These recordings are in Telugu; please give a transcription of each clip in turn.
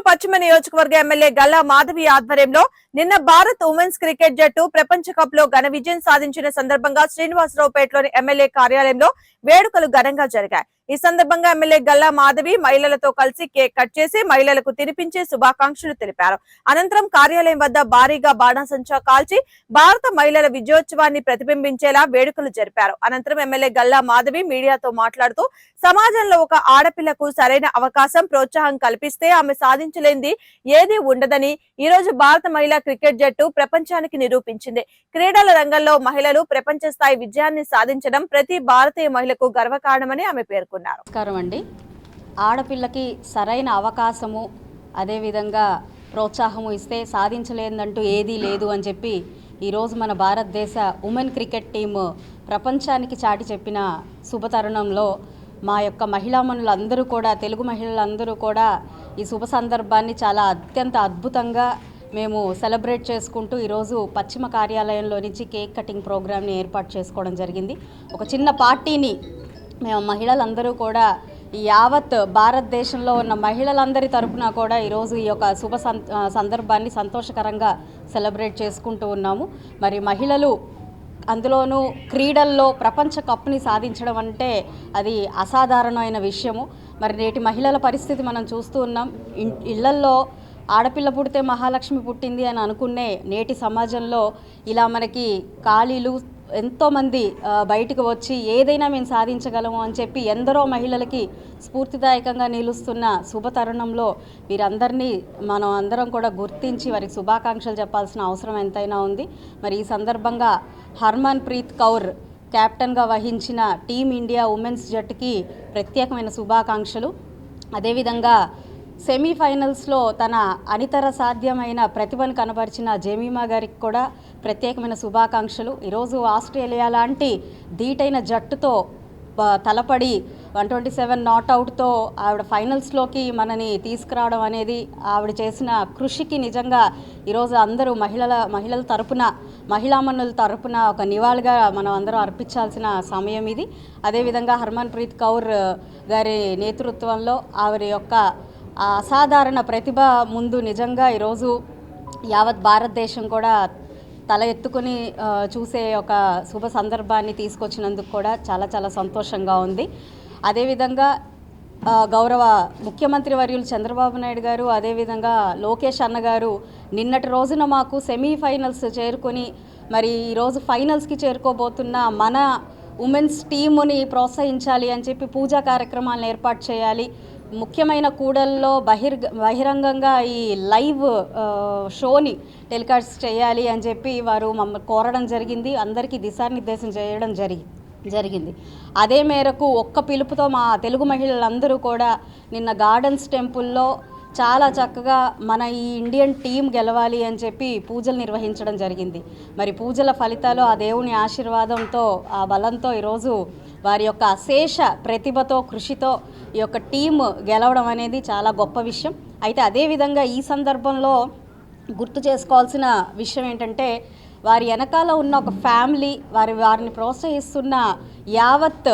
నెల్లూరు పశ్చిమ నియోజకవర్గ ఎమ్మెల్యే గల్లా మాధవి ఆధ్వర్యంలో నిన్న భారత్ ఉమెన్స్ క్రికెట్ జట్టు ప్రపంచ కప్లో ఘన విజయం సాధించిన సందర్భంగా శ్రీనివాసరావుపేటలోని ఎమ్మెల్యే కార్యాలయంలో వేడుకలు ఘనంగా జరిగాయి. ఈ సందర్భంగా ఎమ్మెల్యే గల్లా మాధవి మహిళలతో కలిసి కేక్ కట్ చేసి మహిళలకు తినిపించే శుభాకాంక్షలు తెలిపారు. అనంతరం కార్యాలయం వద్ద భారీగా బాణాసంచా కాల్చి భారత మహిళల విజయోత్సవాన్ని ప్రతిబింబించేలా వేడుకలు జరిపారు. అనంతరం ఎమ్మెల్యే గల్లా మాధవి మీడియాతో మాట్లాడుతూ సమాజంలో ఒక ఆడపిల్లకు సరైన అవకాశం ప్రోత్సాహం కల్పిస్తే ఆమె సాధించలేంది ఏదీ ఉండదని ఈ రోజు భారత మహిళా క్రికెట్ జట్టు ప్రపంచానికి నిరూపించింది. క్రీడల రంగంలో మహిళలు ప్రపంచ స్థాయి విజయాన్ని సాధించడం ప్రతి భారతీయ మహిళకు గర్వకారణమని ఆమె పేర్కొన్నారు. నమస్కారం అండి. ఆడపిల్లకి సరైన అవకాశము అదేవిధంగా ప్రోత్సాహము ఇస్తే సాధించలేదంటూ ఏదీ లేదు అని చెప్పి ఈరోజు మన భారతదేశ ఉమెన్ క్రికెట్ టీమ్ ప్రపంచానికి చాటి చెప్పిన శుభతరుణంలో మా యొక్క మహిళామణులందరూ కూడా తెలుగు మహిళలందరూ కూడా ఈ శుభ సందర్భాన్ని చాలా అత్యంత అద్భుతంగా మేము సెలబ్రేట్ చేసుకుంటూ ఈరోజు పశ్చిమ కార్యాలయంలో నుంచి కేక్ కటింగ్ ప్రోగ్రామ్ని ఏర్పాటు చేసుకోవడం జరిగింది. ఒక చిన్న పార్టీని మేము మహిళలందరూ కూడా ఈ యావత్ భారతదేశంలో ఉన్న మహిళలందరి తరపున కూడా ఈరోజు ఈ యొక్క శుభ సం- సందర్భాన్ని సంతోషకరంగా సెలబ్రేట్ చేసుకుంటూ ఉన్నాము. మరి మహిళలు అందులోనూ క్రీడల్లో ప్రపంచ కప్ని సాధించడం అంటే అది అసాధారణమైన విషయము. మరి నేటి మహిళల పరిస్థితి మనం చూస్తూ ఉన్నాం. ఇళ్ళల్లో ఆడపిల్ల పుడితే మహాలక్ష్మి పుట్టింది అని అనుకునే నేటి సమాజంలో ఇలా మనకి ఖాళీలు ఎంతోమంది బయటకు వచ్చి ఏదైనా మేము సాధించగలము అని చెప్పి ఎందరో మహిళలకి స్ఫూర్తిదాయకంగా నిలుస్తున్న శుభ తరుణంలో వీరందరినీ మనం అందరం కూడా గుర్తించి వారికి శుభాకాంక్షలు చెప్పాల్సిన అవసరం ఎంతైనా ఉంది. మరి ఈ సందర్భంగా హర్మన్ ప్రీత్ కౌర్ కెప్టెన్గా వహించిన టీమిండియా ఉమెన్స్ జట్టుకి ప్రత్యేకమైన శుభాకాంక్షలు. అదేవిధంగా సెమీఫైనల్స్లో తన అనితర సాధ్యమైన ప్రతిభను కనబరిచిన జెమీమా గారికి కూడా ప్రత్యేకమైన శుభాకాంక్షలు. ఈరోజు ఆస్ట్రేలియా లాంటి ధీటైన జట్టుతో తలపడి వన్ ట్వంటీ సెవెన్ నాట్అవుట్తో ఆవిడ ఫైనల్స్లోకి మనని తీసుకురావడం అనేది ఆవిడ చేసిన కృషికి నిజంగా ఈరోజు అందరూ మహిళల మహిళల తరపున మహిళామణుల తరపున ఒక నివాళిగా మనం అందరం అర్పించాల్సిన సమయం ఇది. అదేవిధంగా హర్మన్ ప్రీత్ కౌర్ గారి నేతృత్వంలో ఆవిడ యొక్క ఆ అసాధారణ ప్రతిభ ముందు నిజంగా ఈరోజు యావత్ భారతదేశం కూడా తల ఎత్తుకుని చూసే ఒక శుభ సందర్భాన్ని తీసుకొచ్చినందుకు కూడా చాలా చాలా సంతోషంగా ఉంది. అదేవిధంగా గౌరవ ముఖ్యమంత్రి వర్యులు చంద్రబాబు నాయుడు గారు అదేవిధంగా లోకేష్ అన్న గారు నిన్నటి రోజున మాకు సెమీఫైనల్స్ చేరుకొని మరి ఈరోజు ఫైనల్స్కి చేరుకోబోతున్న మన ఉమెన్స్ టీముని ప్రోత్సహించాలి అని చెప్పి పూజా కార్యక్రమాలను ఏర్పాటు చేయాలి. ముఖ్యమైన కూడల్లో బహిర్ బహిరంగంగా ఈ లైవ్ షోని టెలికాస్ట్ చేయాలి అని చెప్పి వారు మమ్మల్ని కోరడం జరిగింది. అందరికీ దిశానిర్దేశం చేయడం జరిగింది జరిగింది. అదే మేరకు ఒక్క పిలుపుతో మా తెలుగు మహిళలందరూ కూడా నిన్న గార్డెన్స్ టెంపుల్లో చాలా చక్కగా మన ఈ ఇండియన్ టీం గెలవాలి అని చెప్పి పూజలు నిర్వహించడం జరిగింది. మరి పూజల ఫలితాలు ఆ దేవుని ఆశీర్వాదంతో ఆ బలంతో ఈరోజు వారి యొక్క అశేష ప్రతిభతో కృషితో ఈ యొక్క టీం గెలవడం అనేది చాలా గొప్ప విషయం. అయితే అదేవిధంగా ఈ సందర్భంలో గుర్తు చేసుకోవాల్సిన విషయం ఏంటంటే వారి వెనకాల ఉన్న ఒక ఫ్యామిలీ వారి వారిని ప్రోత్సహిస్తున్న యావత్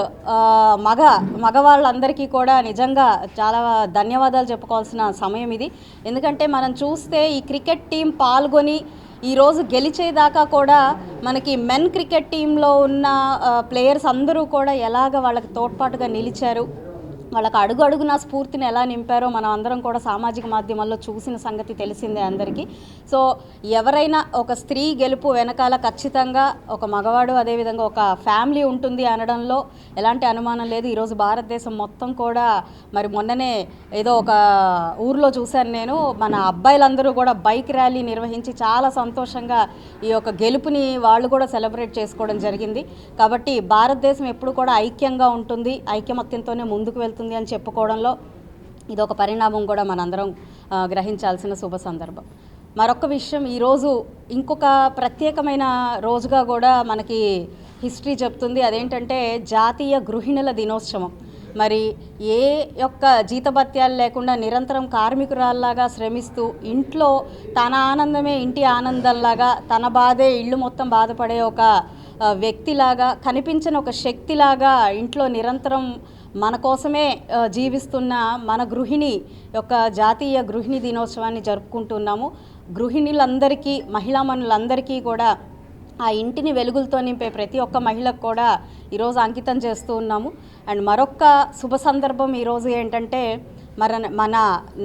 మగ మగవాళ్ళందరికీ కూడా నిజంగా చాలా ధన్యవాదాలు చెప్పుకోవాల్సిన సమయం ఇది. ఎందుకంటే మనం చూస్తే ఈ క్రికెట్ టీం పాల్గొని ఈరోజు గెలిచేదాకా కూడా మనకి మెన్ క్రికెట్ టీంలో ఉన్న ప్లేయర్స్ అందరూ కూడా ఎలాగ వాళ్ళకి తోడ్పాటుగా నిలిచారు. వాళ్ళకి అడుగు అడుగున స్ఫూర్తిని ఎలా నింపారో మనం అందరం కూడా సామాజిక మాధ్యమాల్లో చూసిన సంగతి తెలిసిందే అందరికీ. సో ఎవరైనా ఒక స్త్రీ గెలుపు వెనకాల ఖచ్చితంగా ఒక మగవాడు అదేవిధంగా ఒక ఫ్యామిలీ ఉంటుంది అనడంలో ఎలాంటి అనుమానం లేదు. ఈరోజు భారతదేశం మొత్తం కూడా మరి మొన్ననే ఏదో ఒక ఊర్లో చూశాను నేను. మన అబ్బాయిలందరూ కూడా బైక్ ర్యాలీ నిర్వహించి చాలా సంతోషంగా ఈ యొక్క గెలుపుని వాళ్ళు కూడా సెలబ్రేట్ చేసుకోవడం జరిగింది. కాబట్టి భారతదేశం ఎప్పుడు కూడా ఐక్యంగా ఉంటుంది ఐక్యమత్యంతోనే ముందుకు వెళ్తుంది. అని చెప్పుకోవడంలో ఇది ఒక పరిణామం కూడా మనందరం గ్రహించాల్సిన శుభ సందర్భం. మరొక విషయం ఈరోజు ఇంకొక ప్రత్యేకమైన రోజుగా కూడా మనకి హిస్టరీ చెప్తుంది. అదేంటంటే జాతీయ గృహిణుల దినోత్సవం. మరి ఏ యొక్క జీతభత్యాలు లేకుండా నిరంతరం కార్మికురాల్లాగా శ్రమిస్తూ ఇంట్లో తన ఆనందమే ఇంటి ఆనందంలాగా తన బాధే ఇల్లు మొత్తం బాధపడే ఒక వ్యక్తిలాగా కనిపించిన ఒక శక్తిలాగా ఇంట్లో నిరంతరం మన కోసమే జీవిస్తున్న మన గృహిణి యొక్క జాతీయ గృహిణి దినోత్సవాన్ని జరుపుకుంటున్నాము. గృహిణులందరికీ మహిళామణులందరికీ కూడా ఆ ఇంటిని వెలుగులతో నింపే ప్రతి ఒక్క మహిళకు కూడా ఈరోజు అంకితం చేస్తూ ఉన్నాము. అండ్ మరొక్క శుభ సందర్భం ఈరోజు ఏంటంటే మన మన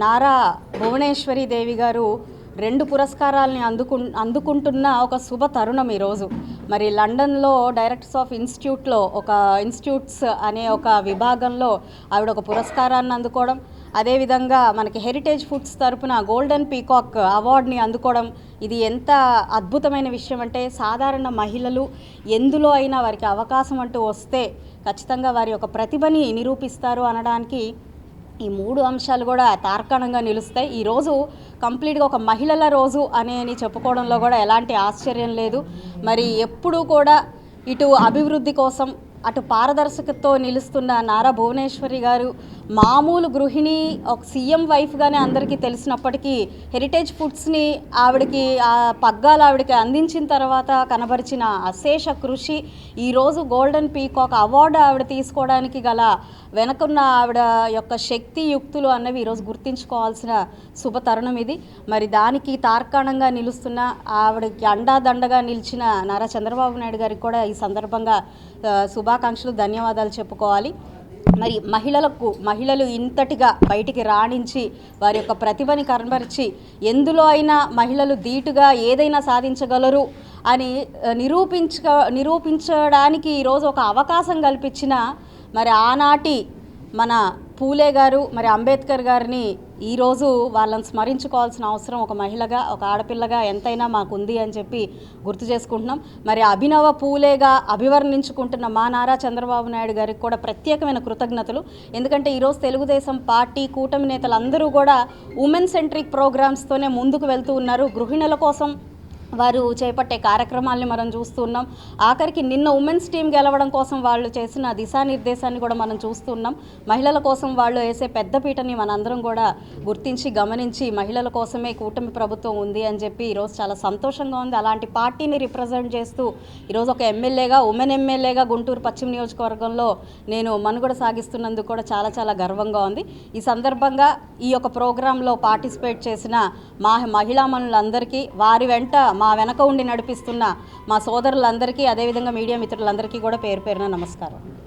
నారా భువనేశ్వరి దేవి గారు రెండు పురస్కారాలని అందుకు అందుకుంటున్న ఒక శుభ తరుణం ఈరోజు. మరి లండన్లో డైరెక్టర్స్ ఆఫ్ ఇన్స్టిట్యూట్లో ఒక ఇన్స్టిట్యూట్స్ అనే ఒక విభాగంలో ఆవిడ ఒక పురస్కారాన్ని అందుకోవడం అదేవిధంగా మనకి హెరిటేజ్ ఫుడ్స్ తరపున గోల్డెన్ పీకాక్ అవార్డ్ని అందుకోవడం ఇది ఎంత అద్భుతమైన విషయం అంటే సాధారణ మహిళలు ఎందులో అయినా వారికి అవకాశం అంటూ వస్తే ఖచ్చితంగా వారి యొక్క ప్రతిభని నిరూపిస్తారు అనడానికి ఈ మూడు అంశాలు కూడా తార్కాణంగా నిలుస్తాయి. ఈరోజు కంప్లీట్గా ఒక మహిళల రోజు అని అని చెప్పుకోవడంలో కూడా ఎలాంటి ఆశ్చర్యం లేదు. మరి ఎప్పుడూ కూడా ఇటు అభివృద్ధి కోసం అటు పారదర్శకతో నిలుస్తున్న నారా భువనేశ్వరి గారు మామూలు గృహిణి ఒక సీఎం వైఫ్గానే అందరికీ తెలిసినప్పటికీ హెరిటేజ్ ఫుడ్స్ని ఆవిడకి ఆ పగ్గాలు ఆవిడకి అందించిన తర్వాత కనబరిచిన అశేష కృషి ఈరోజు గోల్డెన్ పీకాక్ అవార్డు ఆవిడ తీసుకోవడానికి గల వెనకున్న ఆవిడ యొక్క శక్తి యుక్తులు అన్నవి ఈరోజు గుర్తించుకోవాల్సిన శుభ తరుణం ఇది. మరి దానికి తార్కాణంగా నిలుస్తున్న ఆవిడకి అండాదండగా నిలిచిన నారా చంద్రబాబు నాయుడు గారికి కూడా ఈ సందర్భంగా శుభాకాంక్షలు ధన్యవాదాలు చెప్పుకోవాలి. మరి మహిళలకు మహిళలు ఇంతటిగా బయటికి రాణించి వారి యొక్క ప్రతిభని కనబరిచి ఎందులో అయినా మహిళలు ధీటుగా ఏదైనా సాధించగలరు అని నిరూపించ నిరూపించడానికి ఈరోజు ఒక అవకాశం కల్పించిన మరి ఆనాటి మన పూలే గారు మరి అంబేద్కర్ గారిని ఈరోజు వాళ్ళని స్మరించుకోవాల్సిన అవసరం ఒక మహిళగా ఒక ఆడపిల్లగా ఎంతైనా మాకు ఉంది అని చెప్పి గుర్తు చేసుకుంటున్నాం. మరి అభినవ పూలేగా అభివర్ణించుకుంటున్న మా నారా చంద్రబాబు నాయుడు గారికి కూడా ప్రత్యేకమైన కృతజ్ఞతలు. ఎందుకంటే ఈరోజు తెలుగుదేశం పార్టీ కూటమి నేతలందరూ కూడా ఉమెన్ సెంట్రిక్ ప్రోగ్రామ్స్తోనే ముందుకు వెళ్తూ ఉన్నారు. గృహిణుల కోసం వారు చేపట్టే కార్యక్రమాల్ని మనం చూస్తున్నాం. ఆఖరికి నిన్న ఉమెన్స్ టీం గెలవడం కోసం వాళ్ళు చేసిన దిశానిర్దేశాన్ని కూడా మనం చూస్తున్నాం. మహిళల కోసం వాళ్ళు వేసే పెద్దపీటని మనందరం కూడా గుర్తించి గమనించి మహిళల కోసమే కూటమి ప్రభుత్వం ఉంది అని చెప్పి ఈరోజు చాలా సంతోషంగా ఉంది. అలాంటి పార్టీని రిప్రజెంట్ చేస్తూ ఈరోజు ఒక ఎమ్మెల్యేగా ఉమెన్ ఎమ్మెల్యేగా గుంటూరు పశ్చిమ నియోజకవర్గంలో నేను మనుగడ సాగిస్తున్నందుకు కూడా చాలా చాలా గర్వంగా ఉంది. ఈ సందర్భంగా ఈ యొక్క ప్రోగ్రాంలో పార్టిసిపేట్ చేసిన మా మహిళామణులందరికీ వారి వెంట మా వెనక ఉండి నడిపిస్తున్న మా సోదరులందరికీ అదేవిధంగా మీడియా మిత్రులందరికీ కూడా పేరు పేరున నమస్కారం.